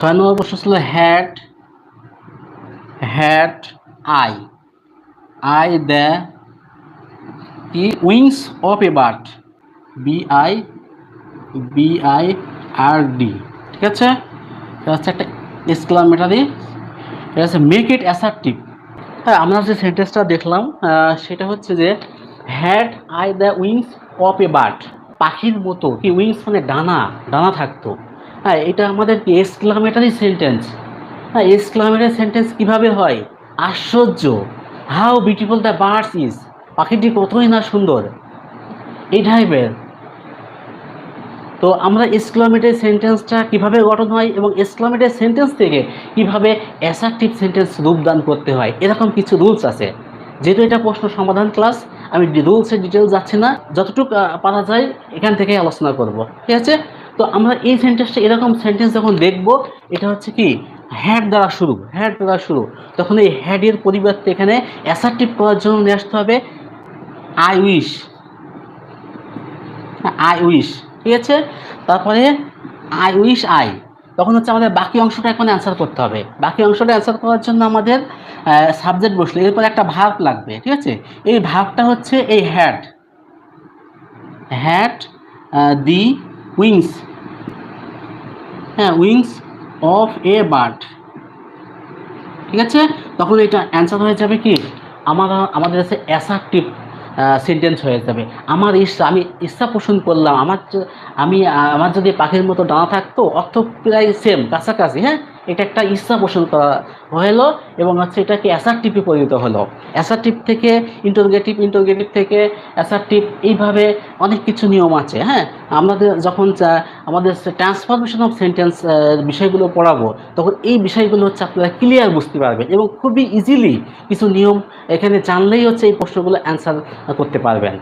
ছয় নম্বর প্রশ্ন ছিল hat hat I I the কি? Wings of a bird B I B I R D ঠিক আছে? এটা হচ্ছে একটা এক্সক্লামেটারি এটা হচ্ছে মেক ইট অ্যাসার্টিভ হ্যাঁ আমরা যে সেন্টেন্সটা দেখলাম সেটা হচ্ছে যে had I the wings of a bird পাখির মতো, কি? উইংস মানে ডানা ডানা থাকতো। হ্যাঁ এটা আমাদের কি এক্সক্লামেটারি সেন্টেন্স হ্যাঁ এক্সক্লামেটারি সেন্টেন্স কীভাবে হয়? আশ্চর্য। How beautiful the birds is পাখিটি কতই না সুন্দর। এই টাইপের তো আমরা এক্সক্লামেটারি সেন্টেন্সটা কীভাবে গঠন হয় এবং এক্সক্লামেটারি সেন্টেন্স থেকে কীভাবে অ্যাসার্টিভ সেন্টেন্স রূপদান করতে হয়, এরকম কিছু রুলস আছে। যেহেতু এটা প্রশ্ন সমাধান ক্লাস আমি রুলসের ডিটেলস যাচ্ছি না। যতটুকু পারা যায়, এখান থেকে আলোচনা করব। ঠিক আছে? তো আমরা এই সেন্টেন্সটা এরকম সেন্টেন্স যখন দেখব, এটা হচ্ছে কি? হ্যাড দ্বারা শুরু হ্যাড দ্বারা শুরু। তখন এই হ্যাডের পরিবর্তে এখানে অ্যাসার্টিভ করার জন্য নিয়ে আসতে হবে আই উইশ আই উইশ ঠিক আছে? তারপরে আই উইশ আই তখন হচ্ছে আমাদের বাকি অংশটা এখন অ্যান্সার করতে হবে। বাকি অংশটা অ্যান্সার করার জন্য আমাদের সাবজেক্ট বসলে। এরপর একটা ভাগ লাগবে, ঠিক আছে? এই ভাগটা হচ্ছে এই হ্যাড হ্যাড দি উইংস হ্যাঁ উইংস অফ এ বার্ড ঠিক আছে? তখন এটা অ্যান্সার হয়ে যাবে কি? আমার, আমাদের কাছে অ্যাসার্টিভ সেন্টেন্স হয়ে যাবে। আমার ইচ্ছা আমি ইচ্ছা পোষণ করলাম। আমার আমি আমার যদি পাখির মতো ডানা থাকতো, অর্থ প্রায় সেম কাছাকাছি হ্যাঁ? এটা একটা ইচ্ছা পোষণ করা হলো এবং হচ্ছে এটাকে অ্যাসার্টিভে পরিণত হলো। অ্যাসার্টিভ থেকে ইন্টারোগেটিভ ইন্টারোগেটিভ থেকে অ্যাসার্টিভ এইভাবে অনেক কিছু নিয়ম আছে হ্যাঁ? আমাদের যখন আমাদের ট্রান্সফরমেশন অফ সেন্টেন্স বিষয়গুলো পড়াবো, তখন এই বিষয়গুলো হচ্ছে আপনারা ক্লিয়ার বুঝতে পারবেন এবং খুবই ইজিলি কিছু নিয়ম এখানে জানলেই হচ্ছে এই প্রশ্নগুলো অ্যান্সার করতে পারবেন।